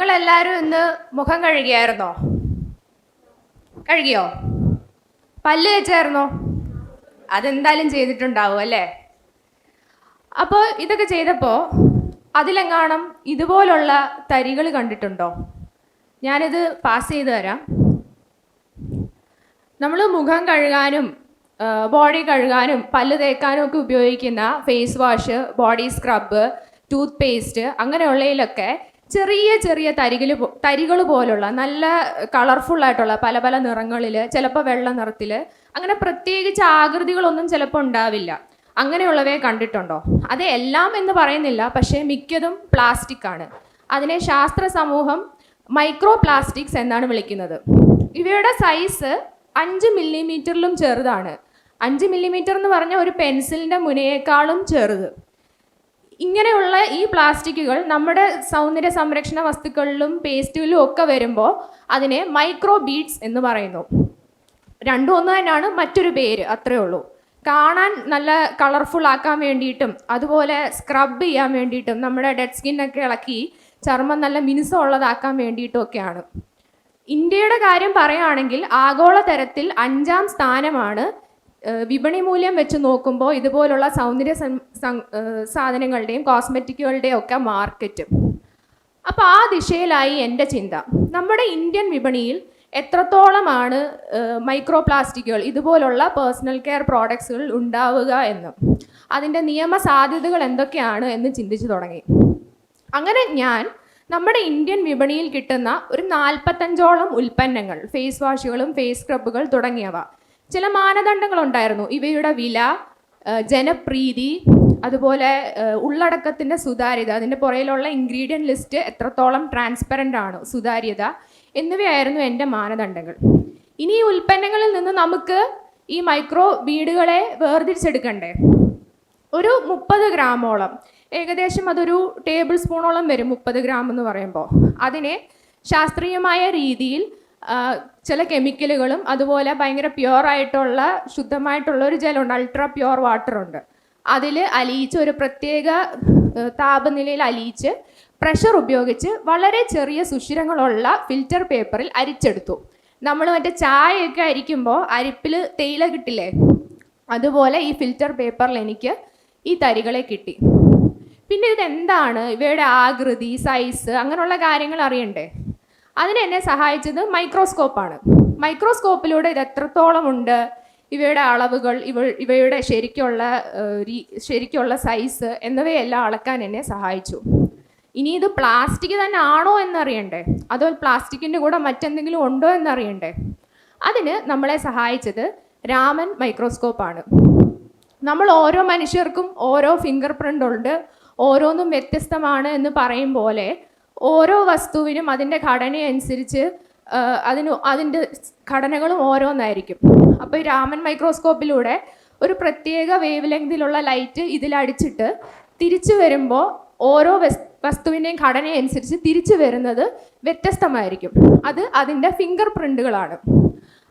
നിങ്ങളെല്ലാവരും ഇന്ന് മുഖം കഴുകിയായിരുന്നോ? കഴുകിയോ? പല്ല് വെച്ചായിരുന്നോ അതെന്തായാലും ചെയ്തിട്ടുണ്ടാവും അല്ലേ? അപ്പോൾ ഇതൊക്കെ ചെയ്തപ്പോൾ അതിലെങ്ങാണം ഇതുപോലുള്ള തരികൾ കണ്ടിട്ടുണ്ടോ? ഞാനിത് പാസ് ചെയ്ത് തരാം. നമ്മൾ മുഖം കഴുകാനും ബോഡി കഴുകാനും പല്ല് തേക്കാനും ഒക്കെ ഉപയോഗിക്കുന്ന face wash body scrub toothpaste അങ്ങനെയുള്ളതിലൊക്കെ ചെറിയ ചെറിയ തരികൾ തരികൾ പോലുള്ള നല്ല കളർഫുൾ ആയിട്ടുള്ള പല പല നിറങ്ങളിൽ ചിലപ്പോൾ വെള്ള നിറത്തിൽ അങ്ങനെ പ്രത്യേകിച്ച് ആകൃതികളൊന്നും ചിലപ്പോൾ ഉണ്ടാവില്ല. അങ്ങനെയുള്ളവയെ കണ്ടിട്ടുണ്ടോ? അത് എല്ലാം എന്ന് പറയുന്നില്ല പക്ഷേ മിക്കതും പ്ലാസ്റ്റിക് ആണ്. അതിനെ ശാസ്ത്ര സമൂഹം മൈക്രോ പ്ലാസ്റ്റിക്സ് എന്നാണ് വിളിക്കുന്നത്. ഇവയുടെ സൈസ് അഞ്ച് മില്ലിമീറ്ററിലും ചെറുതാണ്. അഞ്ച് മില്ലിമീറ്റർ എന്ന് പറഞ്ഞാൽ ഒരു പെൻസിലിന്റെ മുനയേക്കാളും ചെറുത്. ഇങ്ങനെയുള്ള ഈ പ്ലാസ്റ്റിക്കുകൾ നമ്മുടെ സൗന്ദര്യ സംരക്ഷണ വസ്തുക്കളിലും പേസ്റ്റുകളിലും ഒക്കെ വരുമ്പോൾ അതിനെ മൈക്രോ ബീഡ്സ് എന്ന് പറയുന്നു. രണ്ടും ഒന്ന് തന്നെയാണ് മറ്റൊരു പേര് അത്രേ ഉള്ളൂ. കാണാൻ നല്ല കളർഫുൾ ആക്കാൻ വേണ്ടിയിട്ടും അതുപോലെ സ്ക്രബ് ചെയ്യാൻ വേണ്ടിയിട്ടും നമ്മുടെ ഡെഡ് സ്കിന്നൊക്കെ ഇളക്കി ചർമ്മം നല്ല മിനുസമുള്ളതാക്കാൻ വേണ്ടിയിട്ടും ഒക്കെയാണ്. ഇന്ത്യയുടെ കാര്യം പറയുകയാണെങ്കിൽ ആഗോളതരത്തിൽ അഞ്ചാം സ്ഥാനമാണ് വിപണി മൂല്യം വെച്ച് നോക്കുമ്പോൾ ഇതുപോലുള്ള സൗന്ദര്യ സാധനങ്ങളുടെയും കോസ്മെറ്റിക്കുകളുടെയും ഒക്കെ മാർക്കറ്റ് അപ്പോൾ ആ ദിശയിലായി എന്റെ ചിന്ത. നമ്മുടെ ഇന്ത്യൻ വിപണിയിൽ എത്രത്തോളമാണ് മൈക്രോ പ്ലാസ്റ്റിക്കുകൾ ഇതുപോലുള്ള പേഴ്സണൽ കെയർ പ്രോഡക്ട്സുകൾ ഉണ്ടാവുക എന്ന്. അതിന്റെ നിയമ സാധ്യതകൾ എന്തൊക്കെയാണ് എന്ന് ചിന്തിച്ചു തുടങ്ങി. അങ്ങനെ ഞാൻ നമ്മുടെ ഇന്ത്യൻ വിപണിയിൽ കിട്ടുന്ന ഒരു നാൽപ്പത്തഞ്ചോളം ഉൽപ്പന്നങ്ങൾ ഫേസ് വാഷുകളും ഫേസ് സ്ക്രബുകൾ തുടങ്ങിയവ. ചില മാനദണ്ഡങ്ങൾ ഉണ്ടായിരുന്നു ഇവയുടെ വില ജനപ്രീതി അതുപോലെ ഉള്ളടക്കത്തിന്റെ സുതാര്യത അതിന്റെ പുറയിലുള്ള ഇൻഗ്രീഡിയന്റ് ലിസ്റ്റ് എത്രത്തോളം ട്രാൻസ്പെറന്റ് ആണ് സുതാര്യത എന്നിവയായിരുന്നു എന്റെ മാനദണ്ഡങ്ങൾ. ഇനി ഈ ഉൽപ്പന്നങ്ങളിൽ നിന്ന് നമുക്ക് ഈ മൈക്രോ ബീഡുകളെ വേർതിരിച്ചെടുക്കണ്ടേ? ഒരു മുപ്പത് ഗ്രാമോളം ഏകദേശം അതൊരു ടേബിൾ സ്പൂണോളം വരും മുപ്പത് ഗ്രാം എന്ന് പറയുമ്പോൾ. അതിനെ ശാസ്ത്രീയമായ രീതിയിൽ ചില കെമിക്കലുകളും അതുപോലെ ഭയങ്കര പ്യുവർ ആയിട്ടുള്ള ശുദ്ധമായിട്ടുള്ള ഒരു ജലമുണ്ട്. അൾട്രാ പ്യുവർ വാട്ടർ ഉണ്ട്. അതിൽ അലിയിച്ച് ഒരു പ്രത്യേക താപനിലയിൽ അലിയിച്ച് പ്രഷർ ഉപയോഗിച്ച് വളരെ ചെറിയ സുഷിരങ്ങളുള്ള ഫിൽറ്റർ പേപ്പറിൽ അരിച്ചെടുത്തു. നമ്മൾ മറ്റേ ചായയൊക്കെ അരിക്കുമ്പോൾ അരിപ്പിൽ തേയില കിട്ടില്ലേ? അതുപോലെ ഈ ഫിൽറ്റർ പേപ്പറിൽ എനിക്ക് ഈ തരികളെ കിട്ടി. പിന്നെ ഇതെന്താണ്? ഇവയുടെ ആകൃതി സൈസ് അങ്ങനെയുള്ള കാര്യങ്ങൾ അറിയണ്ടേ? അതിന് എന്നെ സഹായിച്ചത് മൈക്രോസ്കോപ്പാണ്. മൈക്രോസ്കോപ്പിലൂടെ ഇത് എത്രത്തോളം ഉണ്ട് ഇവയുടെ അളവുകൾ ഇവ ഇവയുടെ ശരിക്കുള്ള ശരിക്കുള്ള സൈസ് എന്നിവയെല്ലാം അളക്കാൻ എന്നെ സഹായിച്ചു. ഇനി ഇത് പ്ലാസ്റ്റിക് തന്നെ ആണോ എന്നറിയണ്ടേ? അതോ പ്ലാസ്റ്റിക്കിന്റെ കൂടെ മറ്റെന്തെങ്കിലും ഉണ്ടോ എന്നറിയണ്ടേ? അതിന് നമ്മളെ സഹായിച്ചത് രാമൻ മൈക്രോസ്കോപ്പാണ്. നമ്മൾ ഓരോ മനുഷ്യർക്കും ഓരോ ഫിംഗർ പ്രിന്റ് ഉണ്ട് ഓരോന്നും വ്യത്യസ്തമാണ് എന്ന് പറയും പോലെ ഓരോ വസ്തുവിനും അതിന്റെ ഘടനയനുസരിച്ച് അതിന് അതിന്റെ ഘടനകളും ഓരോന്നായിരിക്കും. അപ്പോൾ ഈ രാമൻ മൈക്രോസ്കോപ്പിലൂടെ ഒരു പ്രത്യേക വേവ് ലെങ്തിലുള്ള ലൈറ്റ് ഇതിലടിച്ചിട്ട് തിരിച്ചു വരുമ്പോൾ ഓരോ വസ് വസ്തുവിന്റെയും ഘടനയനുസരിച്ച് തിരിച്ചു വരുന്നത് വ്യത്യസ്തമായിരിക്കും. അത് അതിന്റെ ഫിംഗർ പ്രിന്റുകളാണ്.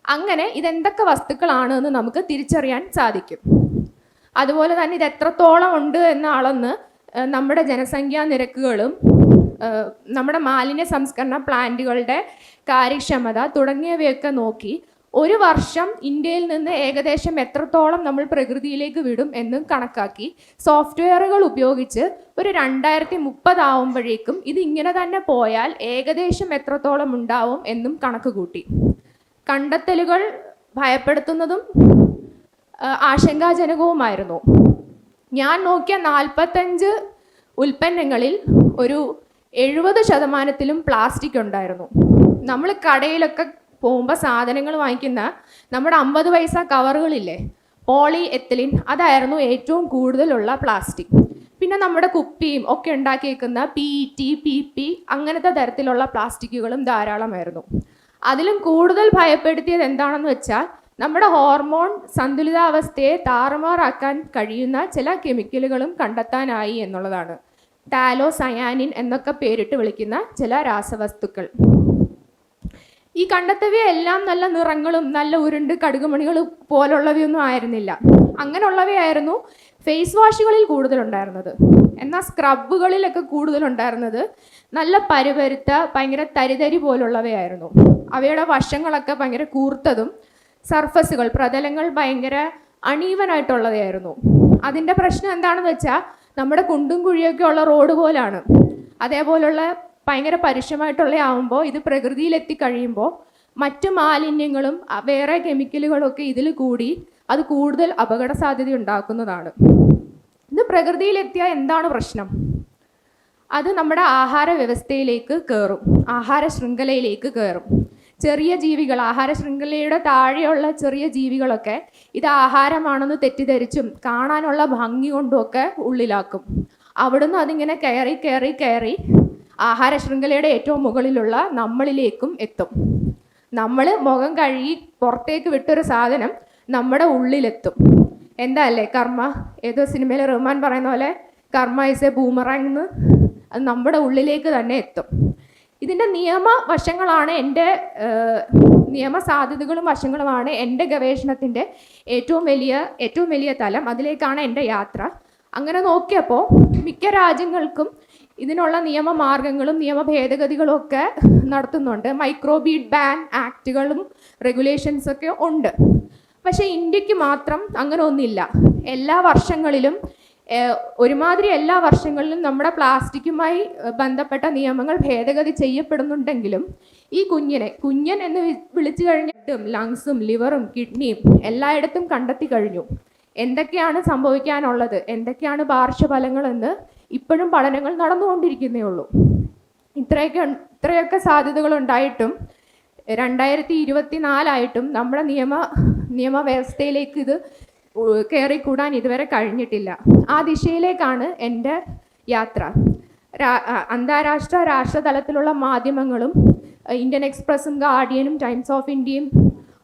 അങ്ങനെ ഇതെന്തൊക്കെ വസ്തുക്കളാണ് എന്ന് നമുക്ക് തിരിച്ചറിയാൻ സാധിക്കും. അതുപോലെ തന്നെ ഇത് എത്രത്തോളം ഉണ്ട് എന്ന അളന്ന് നമ്മുടെ ജനസംഖ്യാ നിരക്കുകളും നമ്മുടെ മാലിന്യ സംസ്കരണ പ്ലാന്റുകളുടെ കാര്യക്ഷമത തുടങ്ങിയവയൊക്കെ നോക്കി ഒരു വർഷം ഇന്ത്യയിൽ നിന്ന് ഏകദേശം എത്രത്തോളം നമ്മൾ പ്രകൃതിയിലേക്ക് വിടും എന്നും കണക്കാക്കി സോഫ്റ്റ്വെയറുകൾ ഉപയോഗിച്ച് ഒരു രണ്ടായിരത്തി മുപ്പതാവുമ്പോഴേക്കും ഇത് ഇങ്ങനെ തന്നെ പോയാൽ ഏകദേശം എത്രത്തോളം ഉണ്ടാവും എന്നും കണക്ക് കൂട്ടി. കണ്ടെത്തലുകൾ ഭയപ്പെടുത്തുന്നതും ആശങ്കാജനകവുമായിരുന്നു. ഞാൻ നോക്കിയ നാൽപ്പത്തഞ്ച് ഉൽപ്പന്നങ്ങളിൽ ഒരു എഴുപത് ശതമാനത്തിലും പ്ലാസ്റ്റിക് ഉണ്ടായിരുന്നു. നമ്മൾ കടയിലൊക്കെ പോകുമ്പോൾ സാധനങ്ങൾ വാങ്ങിക്കുന്ന നമ്മുടെ അമ്പത് പൈസ കവറുകളില്ലേ? പോളി എത്തലിൻ അതായിരുന്നു ഏറ്റവും കൂടുതലുള്ള പ്ലാസ്റ്റിക് പിന്നെ നമ്മുടെ കുപ്പിയും ഒക്കെ ഉണ്ടാക്കിയേക്കുന്ന പി ടി പി പി അങ്ങനത്തെ തരത്തിലുള്ള പ്ലാസ്റ്റിക്കുകളും ധാരാളമായിരുന്നു. അതിലും കൂടുതൽ ഭയപ്പെടുത്തിയത് എന്താണെന്ന് വെച്ചാൽ നമ്മുടെ ഹോർമോൺ സന്തുലിതാവസ്ഥയെ താറുമാറാക്കാൻ കഴിയുന്ന ചില കെമിക്കലുകളും കണ്ടെത്താനായി എന്നുള്ളതാണ്. ടാലോ സയാനിൻ എന്നൊക്കെ പേരിട്ട് വിളിക്കുന്ന ചില രാസവസ്തുക്കൾ. ഈ കണ്ടെത്തവയെല്ലാം നല്ല നിറങ്ങളും നല്ല ഉരുണ്ട് കടുകുമണികളും പോലുള്ളവയൊന്നും ആയിരുന്നില്ല. അങ്ങനെയുള്ളവയായിരുന്നു ഫേസ് വാഷുകളിൽ കൂടുതലുണ്ടായിരുന്നത്. എന്നാൽ സ്ക്രബുകളിലൊക്കെ കൂടുതലുണ്ടായിരുന്നത് നല്ല പരുപരുത്ത ഭയങ്കര തരിതരി പോലുള്ളവയായിരുന്നു. അവയുടെ വശങ്ങളൊക്കെ ഭയങ്കര കൂർത്തതും സർഫസുകൾ പ്രതലങ്ങൾ ഭയങ്കര അണീവനായിട്ടുള്ളതായിരുന്നു അതിന്റെ പ്രശ്നം എന്താണെന്ന് വെച്ചാൽ നമ്മുടെ കുണ്ടും കുഴിയൊക്കെ ഉള്ള റോഡ് പോലാണ്. അതേപോലുള്ള ഭയങ്കര പരുഷമായിട്ടുള്ള ആവുമ്പോൾ ഇത് പ്രകൃതിയിലെത്തി കഴിയുമ്പോൾ മറ്റു മാലിന്യങ്ങളും വേറെ കെമിക്കലുകളൊക്കെ ഇതിൽ കൂടി അത് കൂടുതൽ അപകട സാധ്യത ഉണ്ടാക്കുന്നതാണ്. ഇത് പ്രകൃതിയിലെത്തിയാൽ എന്താണ് പ്രശ്നം? അത് നമ്മുടെ ആഹാര വ്യവസ്ഥയിലേക്ക് കയറും. ആഹാര ശൃംഖലയിലേക്ക് കയറും. ചെറിയ ജീവികൾ ആഹാര ശൃംഖലയുടെ താഴെയുള്ള ചെറിയ ജീവികളൊക്കെ ഇത് ആഹാരമാണെന്ന് തെറ്റിദ്ധരിച്ചും കാണാനുള്ള ഭംഗി കൊണ്ടുമൊക്കെ ഉള്ളിലാക്കും. അവിടുന്ന് അതിങ്ങനെ കയറി കയറി കയറി ആഹാര ശൃംഖലയുടെ ഏറ്റവും മുകളിലുള്ള നമ്മളിലേക്കും എത്തും. നമ്മൾ മുഖം കഴുകി പുറത്തേക്ക് വിട്ടൊരു സാധനം നമ്മുടെ ഉള്ളിലെത്തും. എന്താ അല്ലേ കർമ്മ? ഏതോ സിനിമയിൽ റഹ്മാൻ പറയുന്ന പോലെ കർമ്മ ഇസ് എ ബൂമറാങ് അത് നമ്മുടെ ഉള്ളിലേക്ക് തന്നെ എത്തും. ഇതിന്റെ നിയമ വശങ്ങളാണ് എന്റെ നിയമസാധ്യതകളും നിയമ സാധ്യതകളും വശങ്ങളുമാണ് എന്റെ ഗവേഷണത്തിന്റെ ഏറ്റവും വലിയ ഏറ്റവും വലിയ തലം. അതിലേക്കാണ് എന്റെ യാത്ര. അങ്ങനെ നോക്കിയപ്പോൾ മിക്ക രാജ്യങ്ങൾക്കും ഇതിനുള്ള നിയമമാർഗങ്ങളും നിയമ ഭേദഗതികളും ഒക്കെ നടത്തുന്നുണ്ട്. മൈക്രോബീഡ് ബാൻ ആക്റ്റുകളും റെഗുലേഷൻസൊക്കെ ഉണ്ട്. പക്ഷേ ഇന്ത്യയ്ക്ക് മാത്രം അങ്ങനെ ഒന്നില്ല. എല്ലാ വർഷങ്ങളിലും ഒരുമാതിരി എല്ലാ വർഷങ്ങളിലും നമ്മുടെ പ്ലാസ്റ്റിക്കുമായി ബന്ധപ്പെട്ട നിയമങ്ങൾ ഭേദഗതി ചെയ്യപ്പെടുന്നുണ്ടെങ്കിലും ഈ കുഞ്ഞിനെ കുഞ്ഞൻ എന്ന് വിളിച്ചു കഴിഞ്ഞിട്ടും ലങ്സും ലിവറും കിഡ്നിയും എല്ലായിടത്തും കണ്ടെത്തി കഴിഞ്ഞു. എന്തൊക്കെയാണ് സംഭവിക്കാനുള്ളത്? എന്തൊക്കെയാണ് പാർശ്വഫലങ്ങളെന്ന് ഇപ്പോഴും പഠനങ്ങൾ നടന്നുകൊണ്ടിരിക്കുന്നേ ഉള്ളൂ. ഇത്രയൊക്കെ ഇത്രയൊക്കെ സാധ്യതകൾ ഉണ്ടായിട്ടും രണ്ടായിരത്തി ഇരുപത്തി നാലായിട്ടും നമ്മുടെ നിയമ നിയമവ്യവസ്ഥയിലേക്ക് ഇത് കയറിക്കൂടാൻ ഇതുവരെ കഴിഞ്ഞിട്ടില്ല. ആ ദിശയിലേക്കാണ് എന്റെ യാത്ര. അന്താരാഷ്ട്ര രാഷ്ട്ര തലത്തിലുള്ള മാധ്യമങ്ങളും ഇന്ത്യൻ എക്സ്പ്രസും ഗാർഡിയനും ടൈംസ് ഓഫ് ഇന്ത്യയും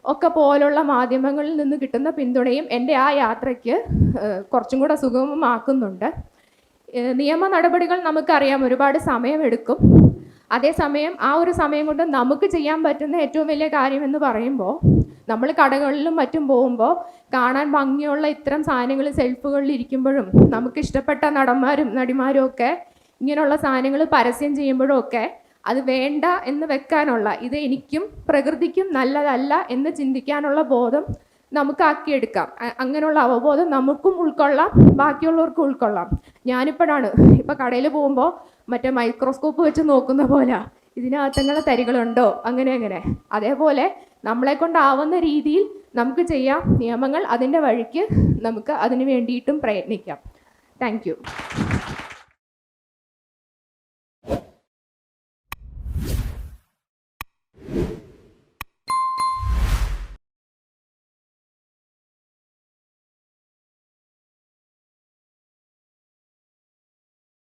ഒക്കെ പോലുള്ള മാധ്യമങ്ങളിൽ നിന്ന് കിട്ടുന്ന പിന്തുണയും എന്റെ ആ യാത്രയ്ക്ക് കുറച്ചും കൂടെ സുഗമമാക്കുന്നുണ്ട്. നിയമ നടപടികൾ നമുക്കറിയാം ഒരുപാട് സമയമെടുക്കും. അതേസമയം ആ ഒരു സമയം കൊണ്ട് നമുക്ക് ചെയ്യാൻ പറ്റുന്ന ഏറ്റവും വലിയ കാര്യം എന്ന് പറയുമ്പോൾ നമ്മൾ കടകളിലും മറ്റും പോകുമ്പോൾ കാണാൻ ഭംഗിയുള്ള ഇത്തരം സാധനങ്ങൾ സെൽഫുകളിൽ ഇരിക്കുമ്പോഴും നമുക്ക് ഇഷ്ടപ്പെട്ട നടന്മാരും നടിമാരും ഒക്കെ ഇങ്ങനെയുള്ള സാധനങ്ങൾ പരസ്യം ചെയ്യുമ്പോഴും ഒക്കെ അത് വേണ്ട എന്ന് വെക്കാനുള്ള ഇത് എനിക്കും പ്രകൃതിക്കും നല്ലതല്ല എന്ന് ചിന്തിക്കാനുള്ള ബോധം നമുക്കാക്കിയെടുക്കാം അങ്ങനെയുള്ള അവബോധം നമുക്കും ഉൾക്കൊള്ളാം ബാക്കിയുള്ളവർക്കും ഉൾക്കൊള്ളാം. ഞാനിപ്പോഴാണ് ഇപ്പം കടയിൽ പോകുമ്പോൾ മറ്റേ മൈക്രോസ്കോപ്പ് വെച്ച് നോക്കുന്ന പോലെ. ഇതിനകത്തങ്ങനെ തരികളുണ്ടോ? അങ്ങനെ അങ്ങനെ. അതേപോലെ നമ്മളെ കൊണ്ടാവുന്ന രീതിയിൽ നമുക്ക് ചെയ്യാം നിയമങ്ങൾ അതിന്റെ വഴിക്ക് നമുക്ക് അതിന് വേണ്ടിയിട്ടും പ്രയത്നിക്കാം. താങ്ക്